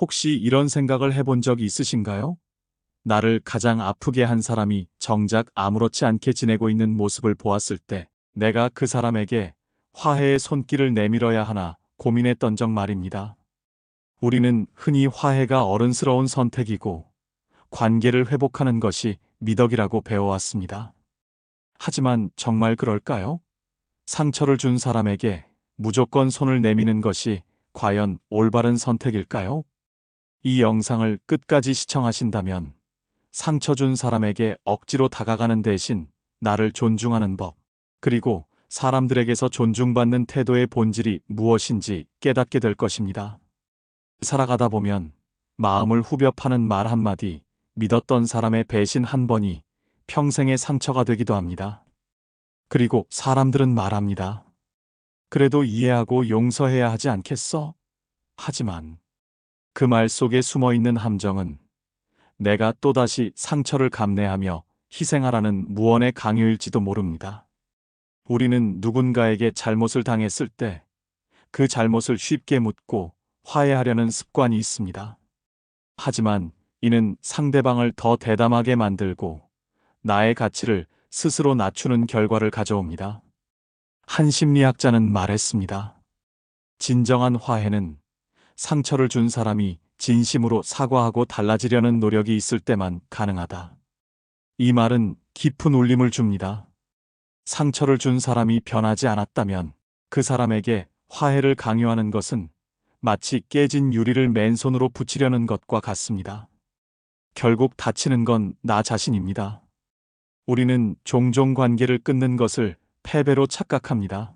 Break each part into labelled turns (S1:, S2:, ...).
S1: 혹시 이런 생각을 해본 적이 있으신가요? 나를 가장 아프게 한 사람이 정작 아무렇지 않게 지내고 있는 모습을 보았을 때 내가 그 사람에게 화해의 손길을 내밀어야 하나 고민했던 적 말입니다. 우리는 흔히 화해가 어른스러운 선택이고 관계를 회복하는 것이 미덕이라고 배워왔습니다. 하지만 정말 그럴까요? 상처를 준 사람에게 무조건 손을 내미는 것이 과연 올바른 선택일까요? 이 영상을 끝까지 시청하신다면 상처 준 사람에게 억지로 다가가는 대신 나를 존중하는 법, 그리고 사람들에게서 존중받는 태도의 본질이 무엇인지 깨닫게 될 것입니다. 살아가다 보면 마음을 후벼 파는 말 한마디, 믿었던 사람의 배신 한 번이 평생의 상처가 되기도 합니다. 그리고 사람들은 말합니다. 그래도 이해하고 용서해야 하지 않겠어? 하지만 그 말 속에 숨어 있는 함정은 내가 또다시 상처를 감내하며 희생하라는 무언의 강요일지도 모릅니다. 우리는 누군가에게 잘못을 당했을 때 그 잘못을 쉽게 묻고 화해하려는 습관이 있습니다. 하지만 이는 상대방을 더 대담하게 만들고 나의 가치를 스스로 낮추는 결과를 가져옵니다. 한 심리학자는 말했습니다. 진정한 화해는 상처를 준 사람이 진심으로 사과하고 달라지려는 노력이 있을 때만 가능하다. 이 말은 깊은 울림을 줍니다. 상처를 준 사람이 변하지 않았다면 그 사람에게 화해를 강요하는 것은 마치 깨진 유리를 맨손으로 붙이려는 것과 같습니다. 결국 다치는 건 나 자신입니다. 우리는 종종 관계를 끊는 것을 패배로 착각합니다.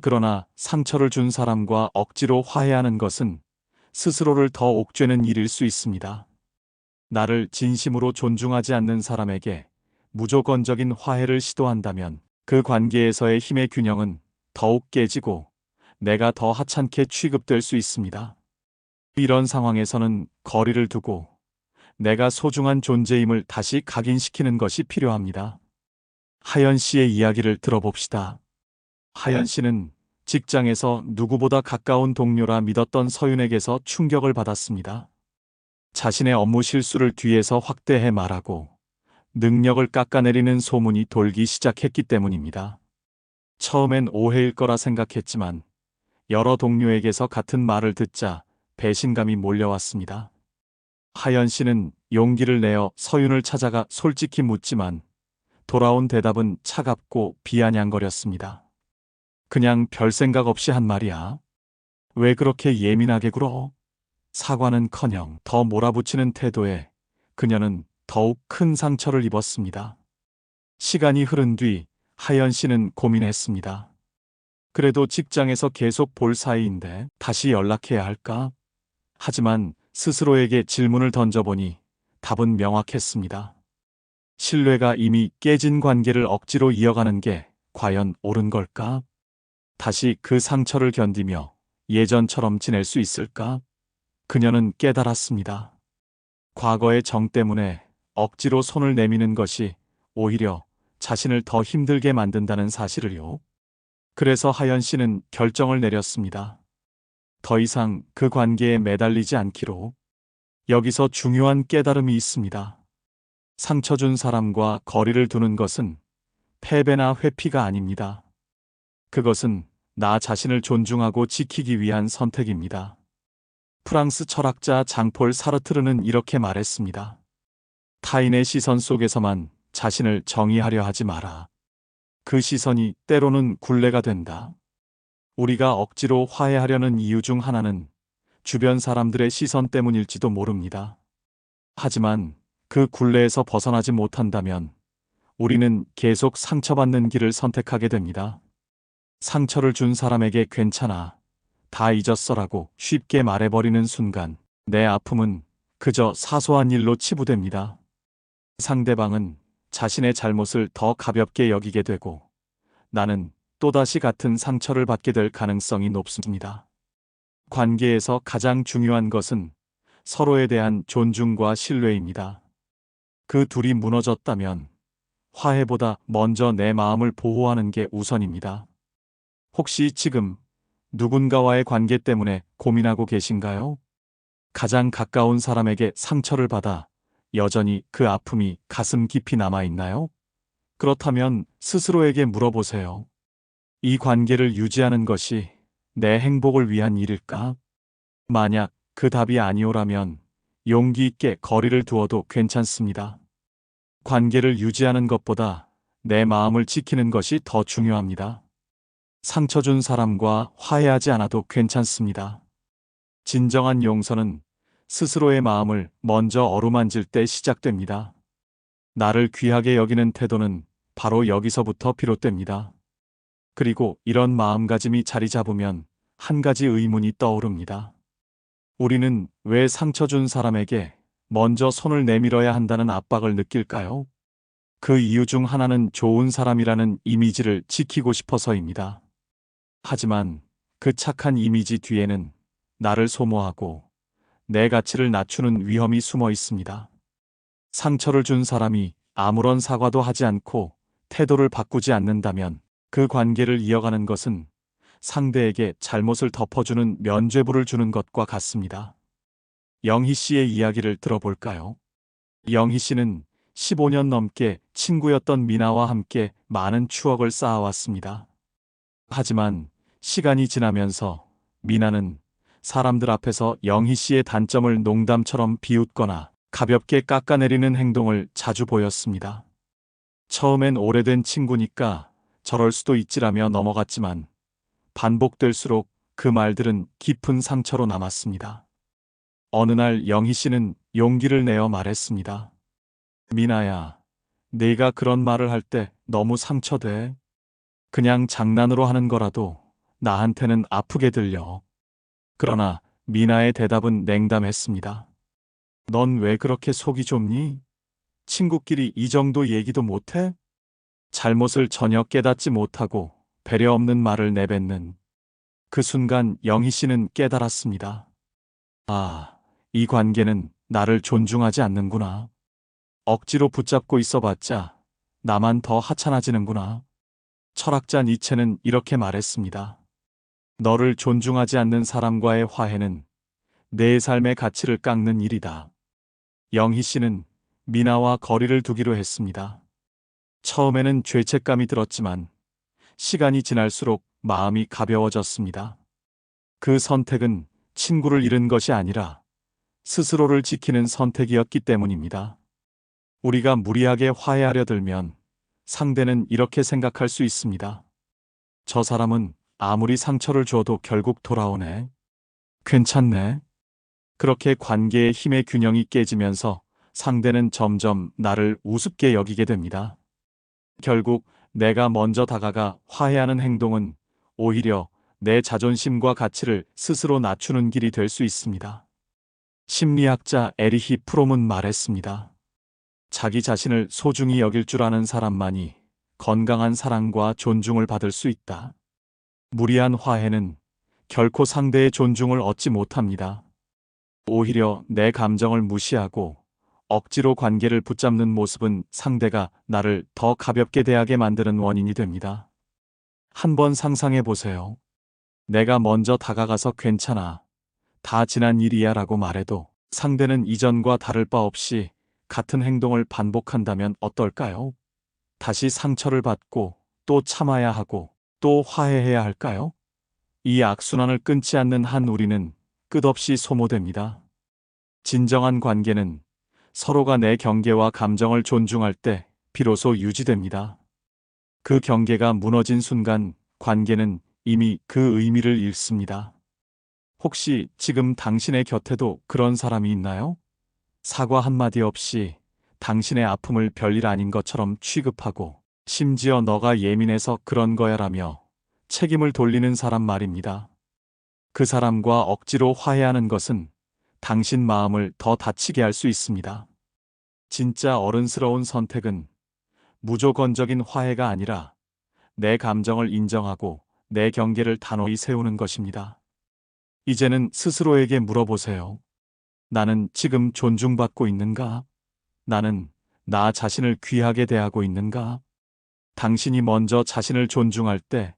S1: 그러나 상처를 준 사람과 억지로 화해하는 것은 스스로를 더 옥죄는 일일 수 있습니다. 나를 진심으로 존중하지 않는 사람에게 무조건적인 화해를 시도한다면 그 관계에서의 힘의 균형은 더욱 깨지고 내가 더 하찮게 취급될 수 있습니다. 이런 상황에서는 거리를 두고 내가 소중한 존재임을 다시 각인시키는 것이 필요합니다. 하연 씨의 이야기를 들어봅시다. 하연 씨는 직장에서 누구보다 가까운 동료라 믿었던 서윤에게서 충격을 받았습니다. 자신의 업무 실수를 뒤에서 확대해 말하고 능력을 깎아내리는 소문이 돌기 시작했기 때문입니다. 처음엔 오해일 거라 생각했지만 여러 동료에게서 같은 말을 듣자 배신감이 몰려왔습니다. 하연 씨는 용기를 내어 서윤을 찾아가 솔직히 묻지만 돌아온 대답은 차갑고 비아냥거렸습니다. 그냥 별 생각 없이 한 말이야. 왜 그렇게 예민하게 굴어? 사과는 커녕 더 몰아붙이는 태도에 그녀는 더욱 큰 상처를 입었습니다. 시간이 흐른 뒤 하연 씨는 고민했습니다. 그래도 직장에서 계속 볼 사이인데 다시 연락해야 할까? 하지만 스스로에게 질문을 던져보니 답은 명확했습니다. 신뢰가 이미 깨진 관계를 억지로 이어가는 게 과연 옳은 걸까? 다시 그 상처를 견디며 예전처럼 지낼 수 있을까? 그녀는 깨달았습니다. 과거의 정 때문에 억지로 손을 내미는 것이 오히려 자신을 더 힘들게 만든다는 사실을요. 그래서 하연 씨는 결정을 내렸습니다. 더 이상 그 관계에 매달리지 않기로. 여기서 중요한 깨달음이 있습니다. 상처 준 사람과 거리를 두는 것은 패배나 회피가 아닙니다. 그것은 나 자신을 존중하고 지키기 위한 선택입니다. 프랑스 철학자 장폴 사르트르는 이렇게 말했습니다. 타인의 시선 속에서만 자신을 정의하려 하지 마라. 그 시선이 때로는 굴레가 된다. 우리가 억지로 화해하려는 이유 중 하나는 주변 사람들의 시선 때문일지도 모릅니다. 하지만 그 굴레에서 벗어나지 못한다면 우리는 계속 상처받는 길을 선택하게 됩니다. 상처를 준 사람에게 괜찮아. 다 잊었어라고 쉽게 말해버리는 순간 내 아픔은 그저 사소한 일로 치부됩니다. 상대방은 자신의 잘못을 더 가볍게 여기게 되고 나는 또다시 같은 상처를 받게 될 가능성이 높습니다. 관계에서 가장 중요한 것은 서로에 대한 존중과 신뢰입니다. 그 둘이 무너졌다면 화해보다 먼저 내 마음을 보호하는 게 우선입니다. 혹시 지금 누군가와의 관계 때문에 고민하고 계신가요? 가장 가까운 사람에게 상처를 받아 여전히 그 아픔이 가슴 깊이 남아 있나요? 그렇다면 스스로에게 물어보세요. 이 관계를 유지하는 것이 내 행복을 위한 일일까? 만약 그 답이 아니오라면 용기 있게 거리를 두어도 괜찮습니다. 관계를 유지하는 것보다 내 마음을 지키는 것이 더 중요합니다. 상처 준 사람과 화해하지 않아도 괜찮습니다. 진정한 용서는 스스로의 마음을 먼저 어루만질 때 시작됩니다. 나를 귀하게 여기는 태도는 바로 여기서부터 비롯됩니다. 그리고 이런 마음가짐이 자리 잡으면 한 가지 의문이 떠오릅니다. 우리는 왜 상처 준 사람에게 먼저 손을 내밀어야 한다는 압박을 느낄까요? 그 이유 중 하나는 좋은 사람이라는 이미지를 지키고 싶어서입니다. 하지만 그 착한 이미지 뒤에는 나를 소모하고 내 가치를 낮추는 위험이 숨어 있습니다. 상처를 준 사람이 아무런 사과도 하지 않고 태도를 바꾸지 않는다면 그 관계를 이어가는 것은 상대에게 잘못을 덮어주는 면죄부를 주는 것과 같습니다. 영희 씨의 이야기를 들어볼까요? 영희 씨는 15년 넘게 친구였던 미나와 함께 많은 추억을 쌓아왔습니다. 하지만 시간이 지나면서 미나는 사람들 앞에서 영희 씨의 단점을 농담처럼 비웃거나 가볍게 깎아내리는 행동을 자주 보였습니다. 처음엔 오래된 친구니까 저럴 수도 있지라며 넘어갔지만 반복될수록 그 말들은 깊은 상처로 남았습니다. 어느 날 영희 씨는 용기를 내어 말했습니다. 미나야, 네가 그런 말을 할 때 너무 상처돼. 그냥 장난으로 하는 거라도 나한테는 아프게 들려. 그러나 미나의 대답은 냉담했습니다. 넌 왜 그렇게 속이 좁니? 친구끼리 이 정도 얘기도 못해? 잘못을 전혀 깨닫지 못하고 배려 없는 말을 내뱉는 그 순간 영희 씨는 깨달았습니다. 아, 이 관계는 나를 존중하지 않는구나. 억지로 붙잡고 있어봤자 나만 더 하찮아지는구나. 철학자 니체는 이렇게 말했습니다. 너를 존중하지 않는 사람과의 화해는 내 삶의 가치를 깎는 일이다. 영희 씨는 미나와 거리를 두기로 했습니다. 처음에는 죄책감이 들었지만 시간이 지날수록 마음이 가벼워졌습니다. 그 선택은 친구를 잃은 것이 아니라 스스로를 지키는 선택이었기 때문입니다. 우리가 무리하게 화해하려 들면 상대는 이렇게 생각할 수 있습니다. 저 사람은 아무리 상처를 줘도 결국 돌아오네. 괜찮네. 그렇게 관계의 힘의 균형이 깨지면서 상대는 점점 나를 우습게 여기게 됩니다. 결국 내가 먼저 다가가 화해하는 행동은 오히려 내 자존심과 가치를 스스로 낮추는 길이 될 수 있습니다. 심리학자 에리히 프롬은 말했습니다. 자기 자신을 소중히 여길 줄 아는 사람만이 건강한 사랑과 존중을 받을 수 있다. 무리한 화해는 결코 상대의 존중을 얻지 못합니다. 오히려 내 감정을 무시하고 억지로 관계를 붙잡는 모습은 상대가 나를 더 가볍게 대하게 만드는 원인이 됩니다. 한번 상상해 보세요. 내가 먼저 다가가서 괜찮아. 다 지난 일이야 라고 말해도 상대는 이전과 다를 바 없이 같은 행동을 반복한다면 어떨까요? 다시 상처를 받고 또 참아야 하고 또 화해해야 할까요? 이 악순환을 끊지 않는 한 우리는 끝없이 소모됩니다. 진정한 관계는 서로가 내 경계와 감정을 존중할 때 비로소 유지됩니다. 그 경계가 무너진 순간 관계는 이미 그 의미를 잃습니다. 혹시 지금 당신의 곁에도 그런 사람이 있나요? 사과 한마디 없이 당신의 아픔을 별일 아닌 것처럼 취급하고 심지어 너가 예민해서 그런 거야라며 책임을 돌리는 사람 말입니다. 그 사람과 억지로 화해하는 것은 당신 마음을 더 다치게 할 수 있습니다. 진짜 어른스러운 선택은 무조건적인 화해가 아니라 내 감정을 인정하고 내 경계를 단호히 세우는 것입니다. 이제는 스스로에게 물어보세요. 나는 지금 존중받고 있는가? 나는 나 자신을 귀하게 대하고 있는가? 당신이 먼저 자신을 존중할 때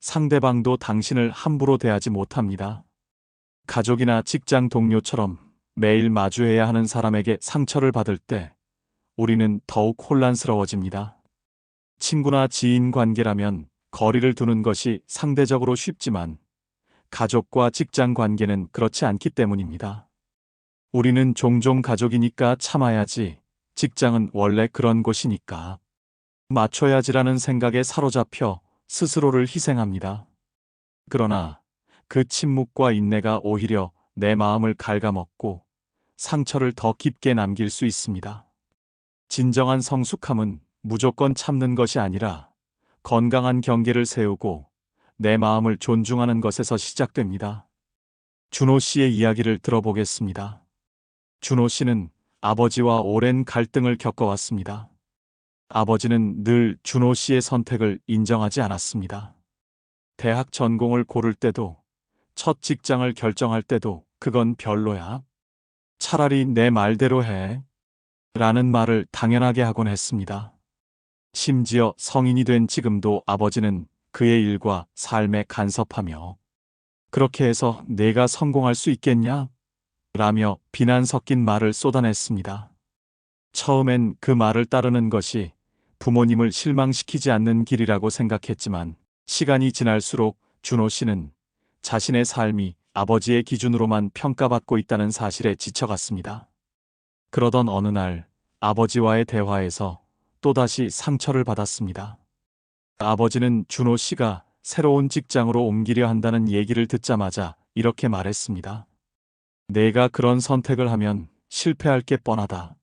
S1: 상대방도 당신을 함부로 대하지 못합니다. 가족이나 직장 동료처럼 매일 마주해야 하는 사람에게 상처를 받을 때 우리는 더욱 혼란스러워집니다. 친구나 지인 관계라면 거리를 두는 것이 상대적으로 쉽지만 가족과 직장 관계는 그렇지 않기 때문입니다. 우리는 종종 가족이니까 참아야지. 직장은 원래 그런 곳이니까. 맞춰야지라는 생각에 사로잡혀 스스로를 희생합니다. 그러나 그 침묵과 인내가 오히려 내 마음을 갉아먹고 상처를 더 깊게 남길 수 있습니다. 진정한 성숙함은 무조건 참는 것이 아니라 건강한 경계를 세우고 내 마음을 존중하는 것에서 시작됩니다. 준호 씨의 이야기를 들어보겠습니다. 준호 씨는 아버지와 오랜 갈등을 겪어왔습니다. 아버지는 늘 준호 씨의 선택을 인정하지 않았습니다. 대학 전공을 고를 때도, 첫 직장을 결정할 때도 그건 별로야. 차라리 내 말대로 해. 라는 말을 당연하게 하곤 했습니다. 심지어 성인이 된 지금도 아버지는 그의 일과 삶에 간섭하며 그렇게 해서 내가 성공할 수 있겠냐? 라며 비난 섞인 말을 쏟아냈습니다. 처음엔 그 말을 따르는 것이 부모님을 실망시키지 않는 길이라고 생각했지만 시간이 지날수록 준호 씨는 자신의 삶이 아버지의 기준으로만 평가받고 있다는 사실에 지쳐갔습니다. 그러던 어느 날 아버지와의 대화에서 또다시 상처를 받았습니다. 아버지는 준호 씨가 새로운 직장으로 옮기려 한다는 얘기를 듣자마자 이렇게 말했습니다. 내가 그런 선택을 하면 실패할 게 뻔하다.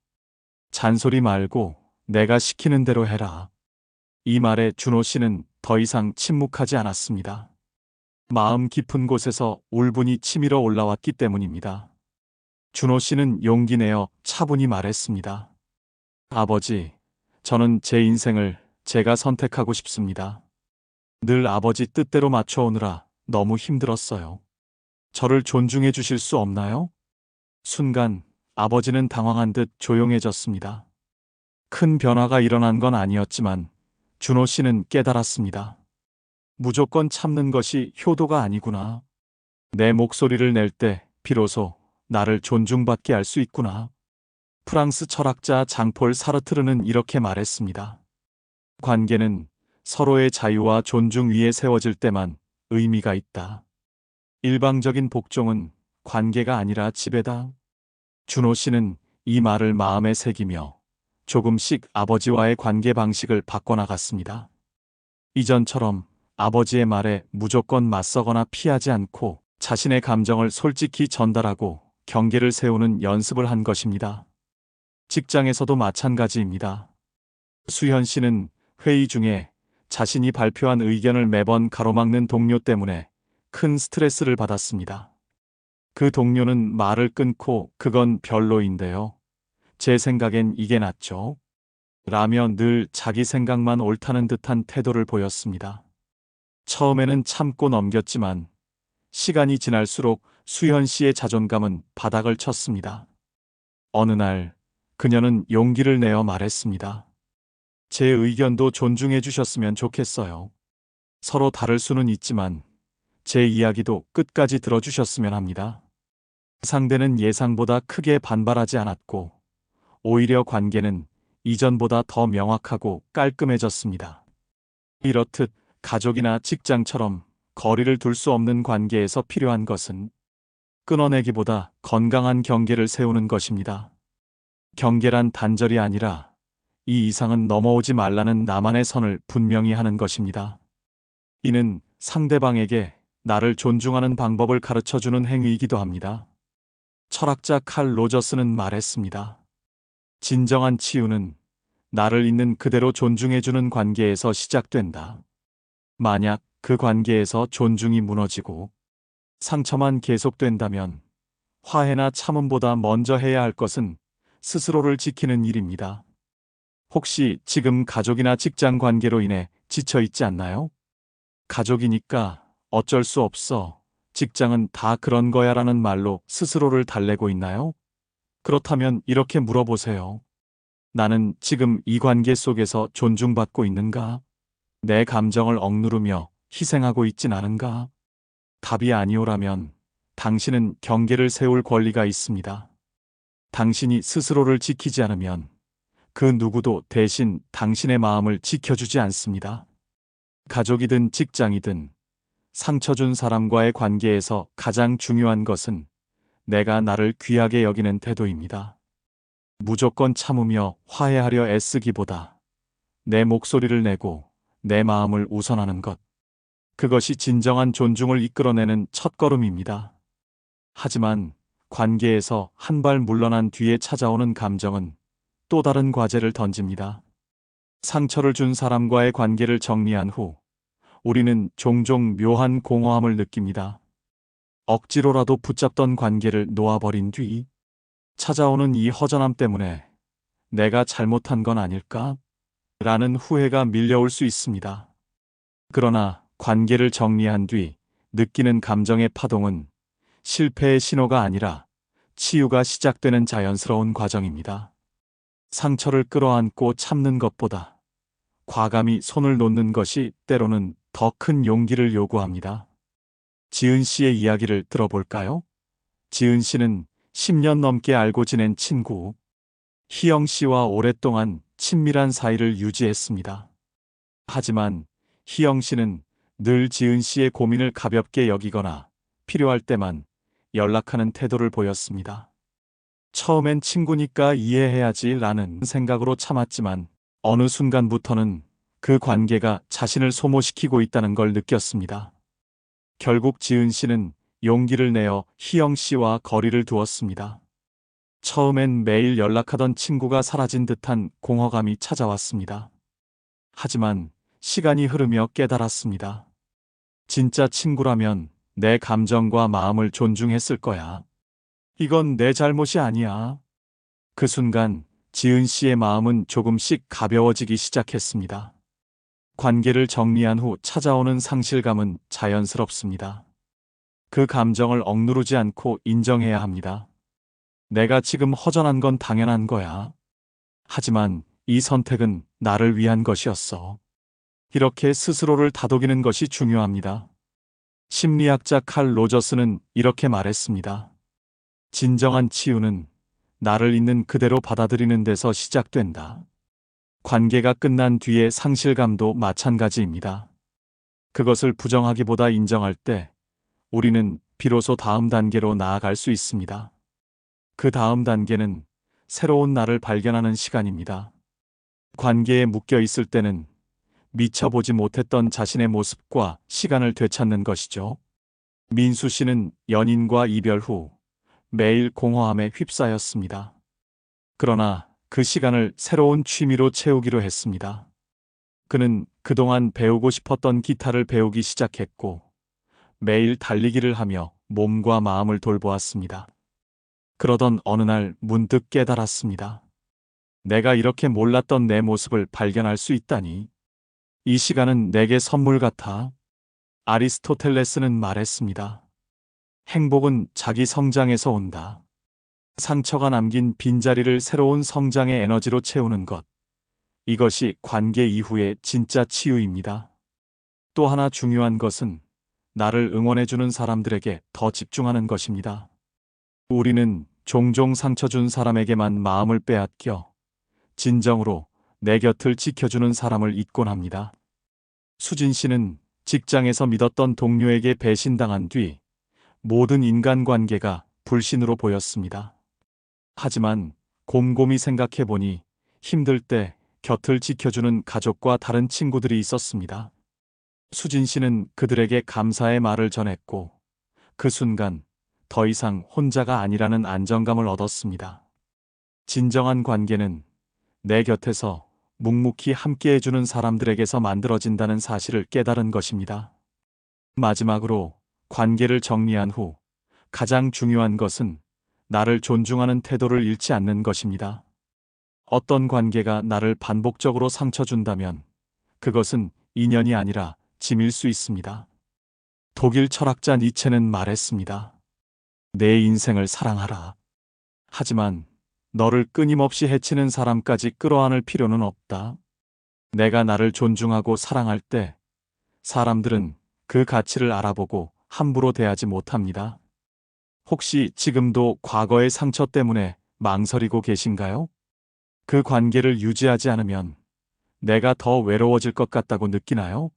S1: 잔소리 말고 내가 시키는 대로 해라. 이 말에 준호 씨는 더 이상 침묵하지 않았습니다. 마음 깊은 곳에서 울분이 치밀어 올라왔기 때문입니다. 준호 씨는 용기 내어 차분히 말했습니다. 아버지, 저는 제 인생을 제가 선택하고 싶습니다. 늘 아버지 뜻대로 맞춰오느라 너무 힘들었어요. 저를 존중해 주실 수 없나요? 순간 아버지는 당황한 듯 조용해졌습니다. 큰 변화가 일어난 건 아니었지만 준호 씨는 깨달았습니다. 무조건 참는 것이 효도가 아니구나. 내 목소리를 낼 때 비로소 나를 존중받게 할 수 있구나. 프랑스 철학자 장폴 사르트르는 이렇게 말했습니다. 관계는 서로의 자유와 존중 위에 세워질 때만 의미가 있다. 일방적인 복종은 관계가 아니라 지배다. 준호 씨는 이 말을 마음에 새기며 조금씩 아버지와의 관계 방식을 바꿔나갔습니다. 이전처럼 아버지의 말에 무조건 맞서거나 피하지 않고 자신의 감정을 솔직히 전달하고 경계를 세우는 연습을 한 것입니다. 직장에서도 마찬가지입니다. 수현 씨는 회의 중에 자신이 발표한 의견을 매번 가로막는 동료 때문에 큰 스트레스를 받았습니다. 그 동료는 말을 끊고 그건 별로인데요. 제 생각엔 이게 낫죠. 라며 늘 자기 생각만 옳다는 듯한 태도를 보였습니다. 처음에는 참고 넘겼지만 시간이 지날수록 수현 씨의 자존감은 바닥을 쳤습니다. 어느 날 그녀는 용기를 내어 말했습니다. 제 의견도 존중해 주셨으면 좋겠어요. 서로 다를 수는 있지만 제 이야기도 끝까지 들어주셨으면 합니다. 상대는 예상보다 크게 반발하지 않았고 오히려 관계는 이전보다 더 명확하고 깔끔해졌습니다. 이렇듯 가족이나 직장처럼 거리를 둘 수 없는 관계에서 필요한 것은 끊어내기보다 건강한 경계를 세우는 것입니다. 경계란 단절이 아니라 이 이상은 넘어오지 말라는 나만의 선을 분명히 하는 것입니다. 이는 상대방에게 나를 존중하는 방법을 가르쳐 주는 행위이기도 합니다. 철학자 칼 로저스는 말했습니다. 진정한 치유는 나를 있는 그대로 존중해 주는 관계에서 시작된다. 만약 그 관계에서 존중이 무너지고 상처만 계속된다면 화해나 참음보다 먼저 해야 할 것은 스스로를 지키는 일입니다. 혹시 지금 가족이나 직장 관계로 인해 지쳐 있지 않나요? 가족이니까 어쩔 수 없어. 직장은 다 그런 거야 라는 말로 스스로를 달래고 있나요? 그렇다면 이렇게 물어보세요. 나는 지금 이 관계 속에서 존중받고 있는가? 내 감정을 억누르며 희생하고 있진 않은가? 답이 아니오라면 당신은 경계를 세울 권리가 있습니다. 당신이 스스로를 지키지 않으면 그 누구도 대신 당신의 마음을 지켜주지 않습니다. 가족이든 직장이든 상처 준 사람과의 관계에서 가장 중요한 것은 내가 나를 귀하게 여기는 태도입니다. 무조건 참으며 화해하려 애쓰기보다 내 목소리를 내고 내 마음을 우선하는 것. 그것이 진정한 존중을 이끌어내는 첫걸음입니다. 하지만 관계에서 한 발 물러난 뒤에 찾아오는 감정은 또 다른 과제를 던집니다. 상처를 준 사람과의 관계를 정리한 후 우리는 종종 묘한 공허함을 느낍니다. 억지로라도 붙잡던 관계를 놓아버린 뒤 찾아오는 이 허전함 때문에 내가 잘못한 건 아닐까? 라는 후회가 밀려올 수 있습니다. 그러나 관계를 정리한 뒤 느끼는 감정의 파동은 실패의 신호가 아니라 치유가 시작되는 자연스러운 과정입니다. 상처를 끌어안고 참는 것보다 과감히 손을 놓는 것이 때로는 더 큰 용기를 요구합니다. 지은 씨의 이야기를 들어볼까요? 지은 씨는 10년 넘게 알고 지낸 친구 희영 씨와 오랫동안 친밀한 사이를 유지했습니다. 하지만 희영 씨는 늘 지은 씨의 고민을 가볍게 여기거나 필요할 때만 연락하는 태도를 보였습니다. 처음엔 친구니까 이해해야지 라는 생각으로 참았지만 어느 순간부터는 그 관계가 자신을 소모시키고 있다는 걸 느꼈습니다. 결국 지은 씨는 용기를 내어 희영 씨와 거리를 두었습니다. 처음엔 매일 연락하던 친구가 사라진 듯한 공허감이 찾아왔습니다. 하지만 시간이 흐르며 깨달았습니다. 진짜 친구라면 내 감정과 마음을 존중했을 거야. 이건 내 잘못이 아니야. 그 순간 지은 씨의 마음은 조금씩 가벼워지기 시작했습니다. 관계를 정리한 후 찾아오는 상실감은 자연스럽습니다. 그 감정을 억누르지 않고 인정해야 합니다. 내가 지금 허전한 건 당연한 거야. 하지만 이 선택은 나를 위한 것이었어. 이렇게 스스로를 다독이는 것이 중요합니다. 심리학자 칼 로저스는 이렇게 말했습니다. 진정한 치유는 나를 있는 그대로 받아들이는 데서 시작된다. 관계가 끝난 뒤의 상실감도 마찬가지입니다. 그것을 부정하기보다 인정할 때 우리는 비로소 다음 단계로 나아갈 수 있습니다. 그 다음 단계는 새로운 나를 발견하는 시간입니다. 관계에 묶여 있을 때는 미쳐 보지 못했던 자신의 모습과 시간을 되찾는 것이죠. 민수 씨는 연인과 이별 후 매일 공허함에 휩싸였습니다. 그러나 그 시간을 새로운 취미로 채우기로 했습니다. 그는 그동안 배우고 싶었던 기타를 배우기 시작했고 매일 달리기를 하며 몸과 마음을 돌보았습니다. 그러던 어느 날 문득 깨달았습니다. 내가 이렇게 몰랐던 내 모습을 발견할 수 있다니. 이 시간은 내게 선물 같아. 아리스토텔레스는 말했습니다. 행복은 자기 성장에서 온다. 상처가 남긴 빈자리를 새로운 성장의 에너지로 채우는 것. 이것이 관계 이후의 진짜 치유입니다. 또 하나 중요한 것은 나를 응원해주는 사람들에게 더 집중하는 것입니다. 우리는 종종 상처 준 사람에게만 마음을 빼앗겨 진정으로 내 곁을 지켜주는 사람을 잊곤 합니다. 수진 씨는 직장에서 믿었던 동료에게 배신당한 뒤 모든 인간관계가 불신으로 보였습니다. 하지만 곰곰이 생각해 보니 힘들 때 곁을 지켜주는 가족과 다른 친구들이 있었습니다. 수진 씨는 그들에게 감사의 말을 전했고 그 순간 더 이상 혼자가 아니라는 안정감을 얻었습니다. 진정한 관계는 내 곁에서 묵묵히 함께 해주는 사람들에게서 만들어진다는 사실을 깨달은 것입니다. 마지막으로 관계를 정리한 후 가장 중요한 것은 나를 존중하는 태도를 잃지 않는 것입니다. 어떤 관계가 나를 반복적으로 상처 준다면 그것은 인연이 아니라 짐일 수 있습니다. 독일 철학자 니체는 말했습니다. 내 인생을 사랑하라. 하지만 너를 끊임없이 해치는 사람까지 끌어안을 필요는 없다. 내가 나를 존중하고 사랑할 때 사람들은 그 가치를 알아보고 함부로 대하지 못합니다. 혹시 지금도 과거의 상처 때문에 망설이고 계신가요? 그 관계를 유지하지 않으면 내가 더 외로워질 것 같다고 느끼나요?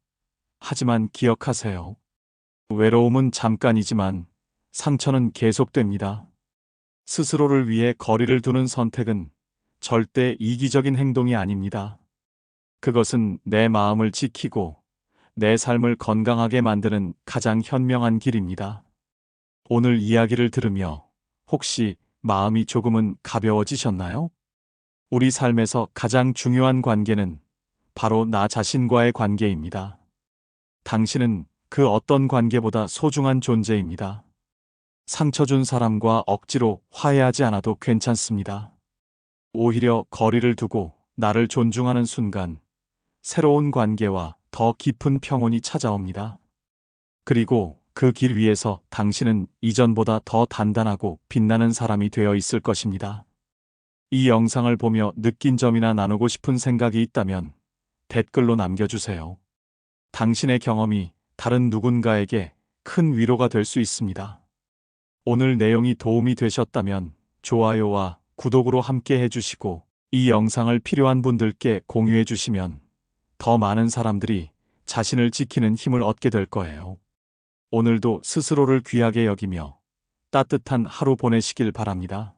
S1: 하지만 기억하세요. 외로움은 잠깐이지만 상처는 계속됩니다. 스스로를 위해 거리를 두는 선택은 절대 이기적인 행동이 아닙니다. 그것은 내 마음을 지키고 내 삶을 건강하게 만드는 가장 현명한 길입니다. 오늘 이야기를 들으며 혹시 마음이 조금은 가벼워지셨나요? 우리 삶에서 가장 중요한 관계는 바로 나 자신과의 관계입니다. 당신은 그 어떤 관계보다 소중한 존재입니다. 상처 준 사람과 억지로 화해하지 않아도 괜찮습니다. 오히려 거리를 두고 나를 존중하는 순간 새로운 관계와 더 깊은 평온이 찾아옵니다. 그리고 그 길 위에서 당신은 이전보다 더 단단하고 빛나는 사람이 되어 있을 것입니다. 이 영상을 보며 느낀 점이나 나누고 싶은 생각이 있다면 댓글로 남겨주세요. 당신의 경험이 다른 누군가에게 큰 위로가 될 수 있습니다. 오늘 내용이 도움이 되셨다면 좋아요와 구독으로 함께 해주시고 이 영상을 필요한 분들께 공유해 주시면 더 많은 사람들이 자신을 지키는 힘을 얻게 될 거예요. 오늘도 스스로를 귀하게 여기며 따뜻한 하루 보내시길 바랍니다.